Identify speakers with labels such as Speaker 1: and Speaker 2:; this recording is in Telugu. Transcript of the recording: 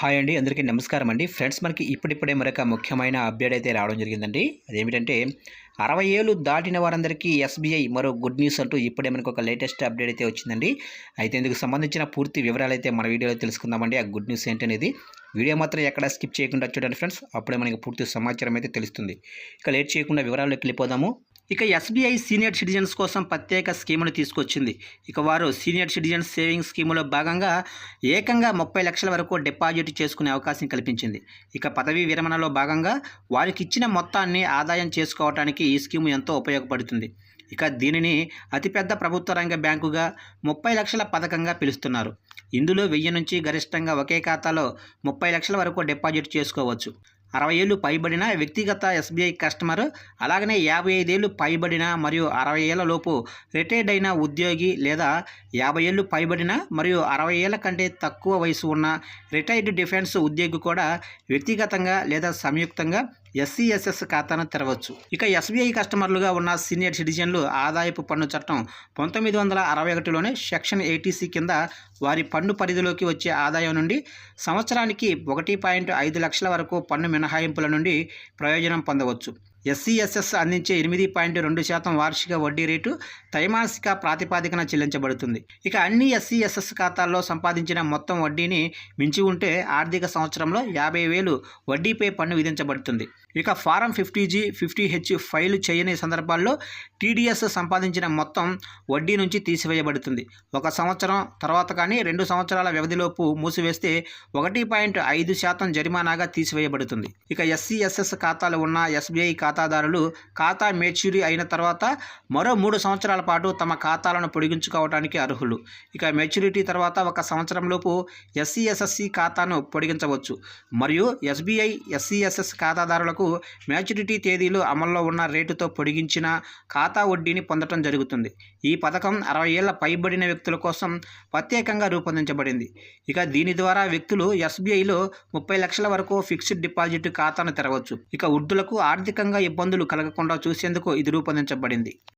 Speaker 1: హాయ్ అండి అందరికీ నమస్కారం అండి. ఫ్రెండ్స్ మనకి ఇప్పుడిప్పుడే మరొక ముఖ్యమైన అప్డేట్ అయితే రావడం జరిగిందండి. అదేమిటంటే అరవై ఏళ్ళు దాటిన వారందరికీ ఎస్బీఐ మరో గుడ్ న్యూస్ అంటూ ఇప్పుడే మనకు ఒక లేటెస్ట్ అప్డేట్ అయితే వచ్చిందండి. అయితే ఇందుకు సంబంధించిన పూర్తి వివరాలు అయితే మన వీడియోలో తెలుసుకుందామండి. ఆ గుడ్ న్యూస్ ఏంటనేది వీడియో మాత్రం ఎక్కడ స్కిప్ చేయకుండా చూడండి ఫ్రెండ్స్. అప్పుడే మనకి పూర్తి సమాచారం అయితే తెలుస్తుంది. ఇక లేట్ చేయకుండా వివరాల్లోకి వెళ్ళిపోదాము. ఇక ఎస్బీఐ సీనియర్ సిటిజన్స్ కోసం ప్రత్యేక స్కీమును తీసుకొచ్చింది. ఇక వారు సీనియర్ సిటిజన్స్ సేవింగ్స్ స్కీములో భాగంగా ఏకంగా ముప్పై లక్షల వరకు డిపాజిట్ చేసుకునే అవకాశం కల్పించింది. ఇక పదవీ విరమణలో భాగంగా వారికి ఇచ్చిన మొత్తాన్ని ఆదాయం చేసుకోవడానికి ఈ స్కీము ఎంతో ఉపయోగపడుతుంది. ఇక దీనిని అతిపెద్ద ప్రభుత్వ రంగ బ్యాంకుగా ముప్పై లక్షల పథకంగా పిలుస్తున్నారు. ఇందులో వెయ్యి నుంచి గరిష్టంగా ఒకే ఖాతాలో ముప్పై లక్షల వరకు డిపాజిట్ చేసుకోవచ్చు. అరవై ఏళ్ళు పైబడిన వ్యక్తిగత ఎస్బీఐ కస్టమర్ అలాగనే యాభై ఐదేళ్ళు పైబడిన మరియు అరవై ఏళ్ళలోపు రిటైర్డ్ అయిన ఉద్యోగి లేదా యాభై ఏళ్ళు పైబడిన మరియు అరవై ఏళ్ళ కంటే తక్కువ వయసు ఉన్న రిటైర్డ్ డిఫెన్స్ ఉద్యోగి కూడా వ్యక్తిగతంగా లేదా సంయుక్తంగా ఎస్సీఎస్ఎస్ ఖాతాను తెరవచ్చు. ఇక ఎస్బీఐ కస్టమర్లుగా ఉన్న సీనియర్ సిటిజన్లు ఆదాయపు పన్ను చట్టం పంతొమ్మిది వందల అరవై ఒకటిలోనే సెక్షన్ ఎయిటీసీ కింద వారి పన్ను పరిధిలోకి వచ్చే ఆదాయం నుండి సంవత్సరానికి ఒకటి పాయింట్ ఐదు లక్షల వరకు పన్ను మినహాయింపుల నుండి ప్రయోజనం పొందవచ్చు. ఎస్సీఎస్ఎస్ అందించే ఎనిమిది పాయింట్ రెండు శాతం వార్షిక వడ్డీ రేటు త్రైమాసిక ప్రాతిపాదికన చెల్లించబడుతుంది. ఇక అన్ని ఎస్సీఎస్ఎస్ ఖాతాల్లో సంపాదించిన మొత్తం వడ్డీని మించి ఉంటే ఆర్థిక సంవత్సరంలో యాభై వేలు వడ్డీపై పన్ను విధించబడుతుంది. ఇక form fifty G fifty H file చేయని సందర్భాల్లో టీడీఎస్ సంపాదించిన మొత్తం వడ్డీ నుంచి తీసివేయబడుతుంది. ఒక సంవత్సరం తర్వాత కానీ రెండు సంవత్సరాల వ్యవధిలోపు మూసివేస్తే ఒకటి పాయింట్ ఐదు శాతం జరిమానాగా తీసివేయబడుతుంది. ఇక ఎస్సీఎస్ఎస్ ఖాతాలు ఉన్న ఎస్బీఐ ఖాతాదారులు ఖాతా మెచ్యూరీ అయిన తర్వాత మరో మూడు సంవత్సరాల పాటు తమ ఖాతాలను పొడిగించుకోవడానికి అర్హులు. ఇక మెచ్యూరిటీ తర్వాత ఒక సంవత్సరంలోపు ఎస్సీఎస్ఎస్సి ఖాతాను పొడిగించవచ్చు. మరియు ఎస్బీఐ ఎస్సీఎస్ఎస్ ఖాతాదారులకు మ్యాచ్యూరిటీ తేదీలు అమల్లో ఉన్న రేటుతో పొడిగించిన ఖాతా వడ్డీని పొందడం జరుగుతుంది. ఈ పథకం అరవై ఏళ్ళ పైబడిన వ్యక్తుల కోసం ప్రత్యేకంగా రూపొందించబడింది. ఇక దీని ద్వారా వ్యక్తులు ఎస్బీఐలో ముప్పై లక్షల వరకు ఫిక్స్డ్ డిపాజిట్ ఖాతాను తెరవచ్చు. ఇక వృద్ధులకు ఆర్థికంగా ఇబ్బందులు కలగకుండా చూసేందుకు ఇది రూపొందించబడింది.